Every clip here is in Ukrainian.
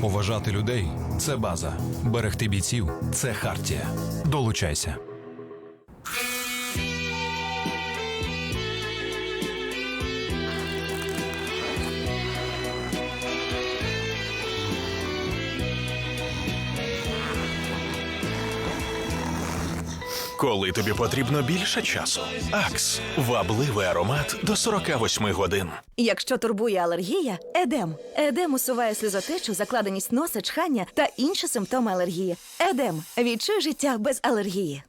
Поважати людей це база. Берегти бійців це хартія. Долучайся. Коли тобі потрібно більше часу. Акс вабливий аромат до 48 годин. Якщо турбує алергія, едем. Едем усуває сльозотечу, закладеність носа, чхання та інші симптоми алергії. Едем. Відчуй життя без алергії.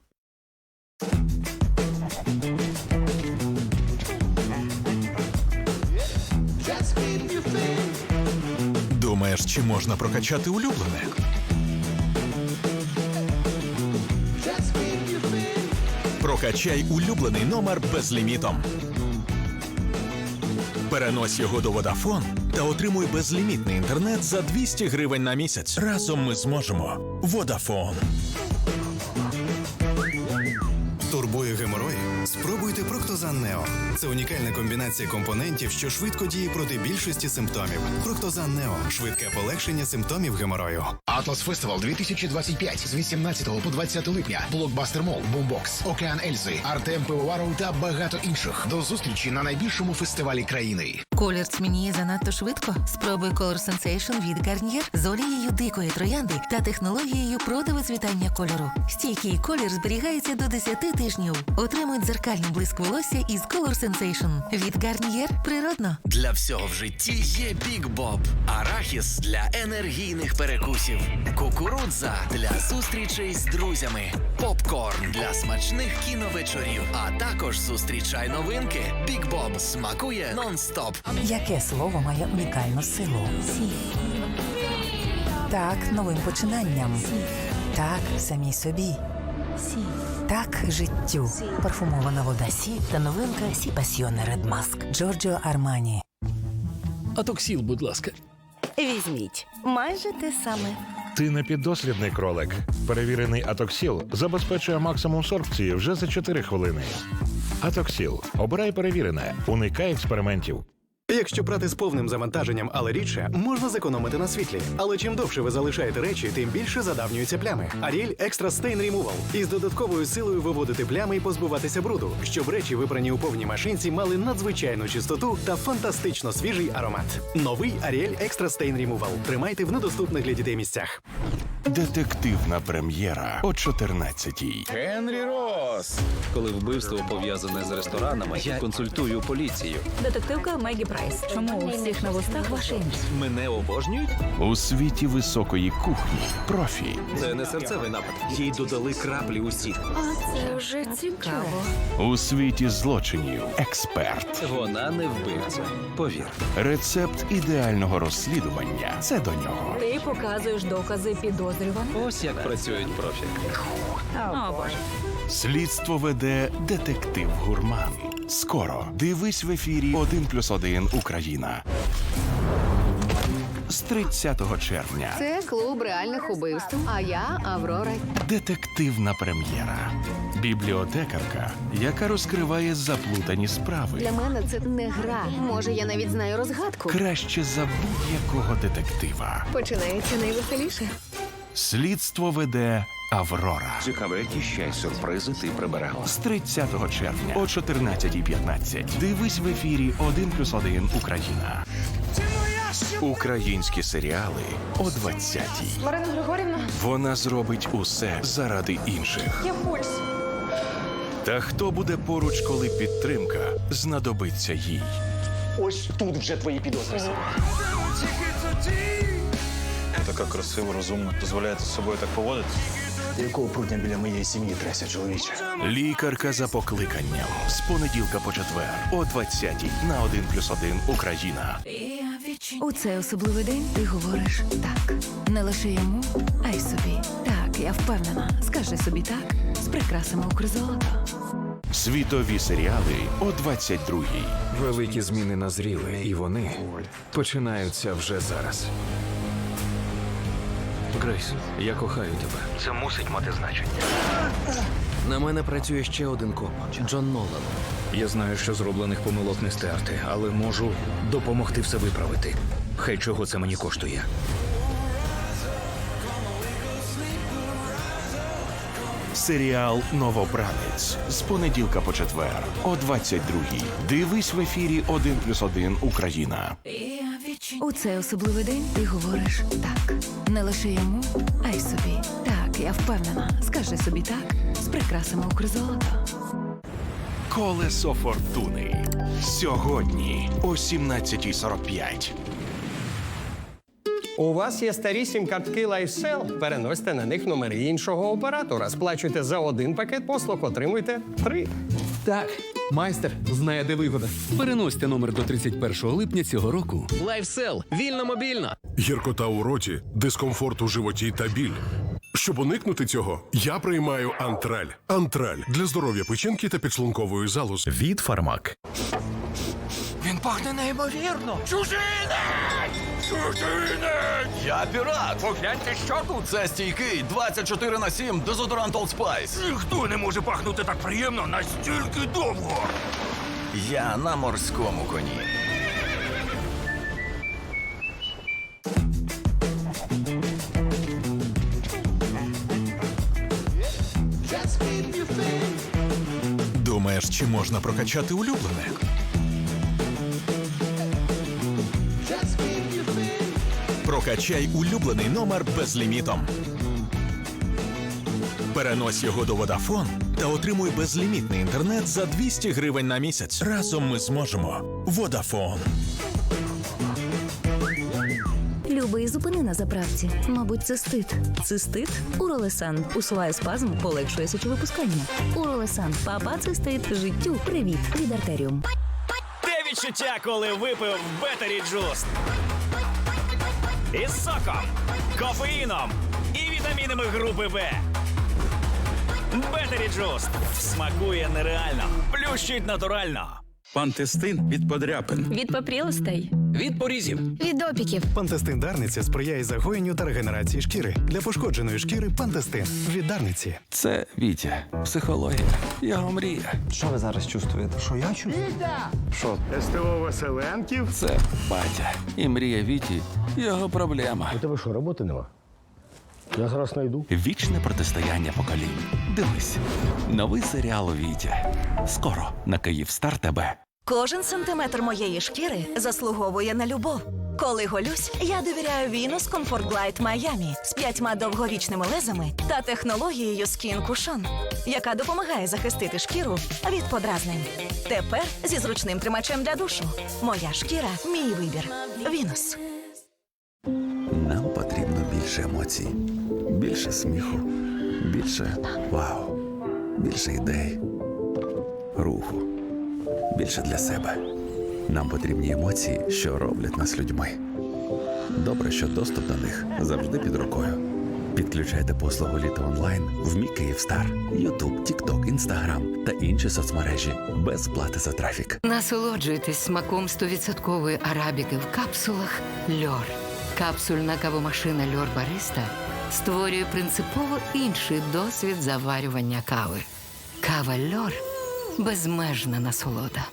Думаєш, чи можна прокачати улюблене? Прокачай улюблений номер безлімітом. Перенось його до Водафон та отримуй безлімітний інтернет за 200 гривень на місяць. Разом ми зможемо. Vodafone. Геморой? Спробуйте Проктозан Нео. Це унікальна комбінація компонентів, що швидко діє проти більшості симптомів. Проктозан Нео швидке полегшення симптомів геморою. Атлас Фестивал 2025 з 18 по 20 липня. Блокбастер Мол, Бумбокс, Океан Ельзи, Артем Пивоваров та багато інших. До зустрічі на найбільшому фестивалі країни. Колір тьмяніє занадто швидко. Спробуй Color Sensation від Garnier з олією дикої троянди та технологією противицвітання кольору. Стійкий колір зберігається до 10 тижнів. Отримуй дзеркальний блиск волосся із Color Sensation від Garnier природно. Для всього в житті є Бік Боб. Арахіс для енергійних перекусів. Кукурудза для зустрічей з друзями. Попкорн для смачних кіновечорів. А також зустрічай новинки. Бік Боб смакує нон-стоп. Яке слово має унікальну силу? Так, новим починанням. Так, самій собі. Так, життю. Парфумована вода Сі та новинка Сі Пасьйоне Ред Маск. Джорджо Армані. Атоксіл, будь ласка. Візьміть майже те саме. Ти не піддослідний кролик. Перевірений Атоксіл забезпечує максимум сорбції вже за 4 хвилини. Атоксіл. Обирай перевірене. Уникай експериментів. Якщо прати з повним завантаженням, але рідше, можна зекономити на світлі. Але чим довше ви залишаєте речі, тим більше задавнюються плями. Ariel Extra Stain Removal. Із додатковою силою виводити плями і позбуватися бруду, щоб речі, випрані у повній машинці, мали надзвичайну чистоту та фантастично свіжий аромат. Новий Ariel Extra Stain Removal. Тримайте в недоступних для дітей місцях. Детективна прем'єра о 14-й. Генрі Рос. Коли вбивство пов'язане з ресторанами, я консультую поліцію. Детективка Мегі Прайс. Чому у всіх на вустах ваше ім'я? Мене обожнюють? У світі високої кухні. Профі. Це не серцевий напад. Їй додали краплі у сік. Це вже цікаво. У світі злочинів. Експерт. Вона не вбивця. Повір. Рецепт ідеального розслідування. Це до нього. Ти показуєш докази підозрюваних. Ось як працюють профі. О, Боже. Слідство веде детектив Гурман. Скоро дивись в ефірі 1 плюс 1 Україна. З 30 червня. Це клуб реальних убивств. А я Аврора. Детективна прем'єра. Бібліотекарка, яка розкриває заплутані справи. Для мене це не гра. Може, я навіть знаю розгадку. Краще за будь-якого детектива. Починається найвеселіше. Слідство веде Аврора. Цікаве, які ще й сюрпризи ти приберегла. З 30 червня о 14.15. Дивись в ефірі 1 плюс 1 Україна. Українські серіали о 20-й. Марина Григорівна, Вона зробить усе заради інших. я пульс. Та хто буде поруч, коли підтримка знадобиться їй? Ось тут вже твої підозри. Така красива, розумна. Дозволяєте з собою так поводити? Якого прутня біля моєї сім'ї треся, чоловіче? Лікарка за покликанням з понеділка по четвер о 20-й на 1 плюс 1 Україна. У цей особливий день ти говориш так. Не лише йому, а й собі. Так, я впевнена. Скажи собі так з прикрасами Укрзолото. Світові серіали о 22-й. Великі зміни назріли, і вони починаються вже зараз. Грейс, я кохаю тебе. Це мусить мати значення. На мене працює ще один коп Джон Нолан. Я знаю, що зроблених помилок не стерти, але можу допомогти все виправити. Хай чого це мені коштує. Серіал Новобранець з понеділка по четвер о 22-й. Дивись в ефірі 1+,1 Україна. У цей особливий день ти говориш так. Не лише йому, а й собі. Так, я впевнена. Скажи собі так з прикрасами Укрзолото. Колесо фортуни. Сьогодні о 17.45. У вас є старі сім-картки LifeSell? Переносьте на них номери іншого оператора. Сплачуйте за один пакет послуг, отримуйте три. Так, майстер знає, де вигода. Переносьте номер до 31 липня цього року. Лайфсел. Вільно мобільно. Гіркота у роті, дискомфорт у животі та біль. Щоб уникнути цього, я приймаю антраль. Антраль для здоров'я печінки та підшлункової залози. Від Фармак. Пахне неймовірно. Чужинець! Чужинець! Я пірат! Погляньте, що тут! Це стійкий 24 на 7 дезодорант Old Spice. Ніхто не може пахнути так приємно настільки довго. Я на морському коні. Думаєш, чи можна прокачати улюблене? Прокачай улюблений номер безлімітом. Перенось його до Vodafone та отримуй безлімітний інтернет за 200 гривень на місяць. Разом ми зможемо. Vodafone. Любий, зупини на заправці. Мабуть, цистит. Цистит? Уролесан. Усуває спазм, полегшує сечовипускання. Уролесан. Папа цистит. Життю. Привіт. Від артеріум. Те відчуття, коли випив Бетері Джуст. Із соком, кофеїном і вітамінами групи Б. Бетері Джуст смакує нереально, плющить натурально. Пантестин від подряпин. Від попрілостей. Від порізів. Від опіків. Пантестин Дарниця сприяє загоєнню та регенерації шкіри. Для пошкодженої шкіри Пантестин від Дарниці. Це Вітя. Психологія. Його мрія. Що ви зараз чувствуєте? Що я чувствую? Що? СТО Веселенків? Це батя. І мрія Віті. Його проблема. У тебе що, роботи нема? Я зараз знайду. Вічне протистояння поколінь. Дивись. Новий серіал Вітя. Скоро на Київстар тебе. Кожен сантиметр моєї шкіри заслуговує на любов. Коли голюсь, я довіряю Venus Comfort Glide Miami з п'ятьма довговічними лезами та технологією Skin Cushion, яка допомагає захистити шкіру від подразнень. Тепер зі зручним тримачем для душу. Моя шкіра мій вибір. Venus. Нам потрібно більше емоцій, більше сміху, більше вау, більше ідей, руху, більше для себе. Нам потрібні емоції, що роблять нас людьми. Добре, що доступ до них завжди під рукою. Підключайте послугу літо онлайн в мій Київстар, Ютуб, Тікток, Інстаграм та інші соцмережі без плати за трафік. Насолоджуйтесь смаком 100% арабіки в капсулах Льор. Капсульна кавомашина Льор Бариста створює принципово інший досвід заварювання кави. Кава Льор безмежна насолода.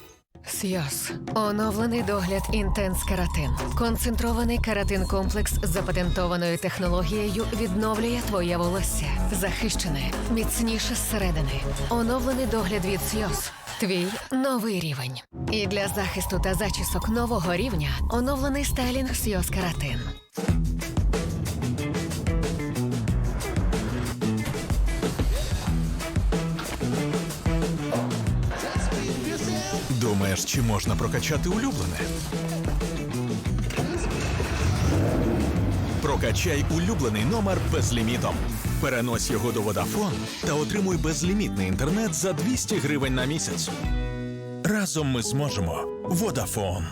Сйоз. Оновлений догляд Інтенс Каратин. Концентрований каратин комплекс з запатентованою технологією відновлює твоє волосся. Захищене, міцніше зсередини. Оновлений догляд від Сйоз. Твій новий рівень. І для захисту та зачісок нового рівня оновлений стайлінг Сйоз Каратин. Думаєш, чи можна прокачати улюблене? Прокачай улюблений номер безлімітом. Перенось його до Vodafone та отримуй безлімітний інтернет за 200 гривень на місяць. Разом ми зможемо. Vodafone.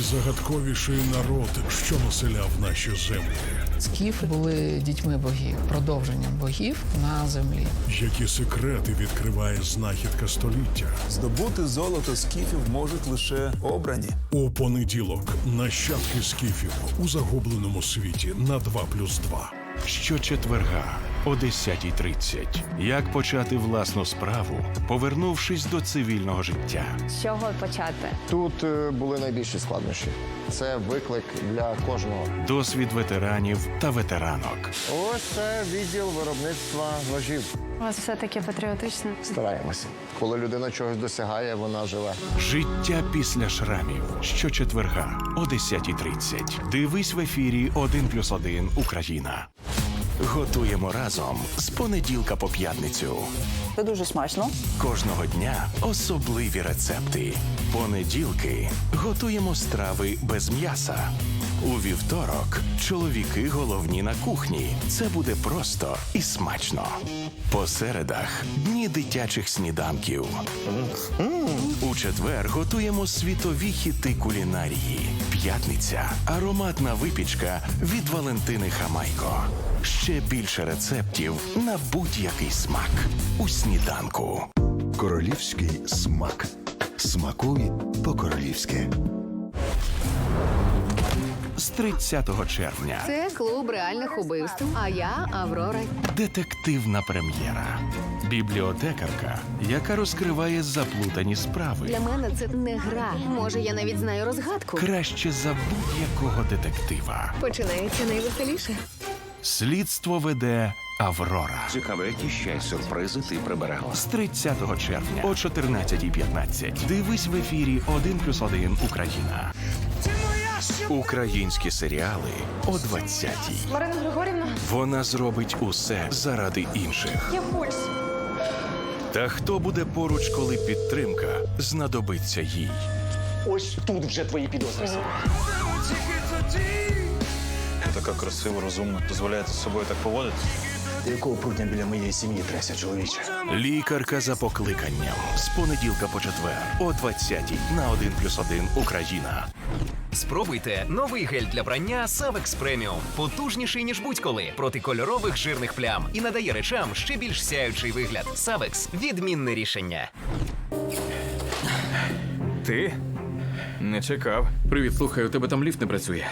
Найзагадковіший народ, що населяв наші землі, Скіфи були дітьми богів, продовженням богів на землі. які секрети відкриває знахідка століття. Здобути золото скіфів можуть лише обрані. У понеділок нащадки скіфів у загубленому світі на 2+,2. Щочетверга о 10.30. Як почати власну справу, повернувшись до цивільного життя. З чого почати? Тут е, були найбільші складнощі. Це виклик для кожного. Досвід ветеранів та ветеранок. Ось це відділ виробництва ножів. У вас все таки патріотично. Стараємося. Коли людина чогось досягає, вона живе. Життя після шрамів. Щочетверга о 10.30. Дивись в ефірі 1+,1 Україна. Готуємо разом з понеділка по п'ятницю. Це дуже смачно. Кожного дня особливі рецепти. Понеділки готуємо страви без м'яса. У вівторок чоловіки головні на кухні. Це буде просто і смачно. По середах дні дитячих сніданків. У четвер готуємо світові хіти кулінарії. П'ятниця ароматна випічка від Валентини Хамайко. Ще більше рецептів на будь-який смак у сніданку. Королівський смак. Смакуй по-королівськи. З 30 червня Це клуб реальних убивств. А я Аврора. детективна прем'єра. Бібліотекарка, яка розкриває заплутані справи. Для мене це не гра. Може, я навіть знаю розгадку. Краще за будь-якого детектива. Починається найвеселіше. Слідство веде Аврора. Цікаво, які ще й сюрпризи ти приберегла. З 30 червня о 14.15. Дивись в ефірі 1+,1 Україна. Українські серіали о 20-й. Марина Григорівна, Вона зробить усе заради інших. я пульс. Та хто буде поруч, коли підтримка знадобиться їй? Ось тут вже твої підозри. Така красива, розумна. дозволяє з собою так поводити? Ти якого прутня біля моєї сім'ї треся, чоловіче? Лікарка за покликанням з понеділка по четвер о 20-й на 1+,1 Україна. Спробуйте новий гель для прання Savex Premium. Потужніший, ніж будь-коли, проти кольорових жирних плям і надає речам ще більш сяючий вигляд. Savex – відмінне рішення. Ти? Не чекав. Привіт, слухай, у тебе там ліфт не працює.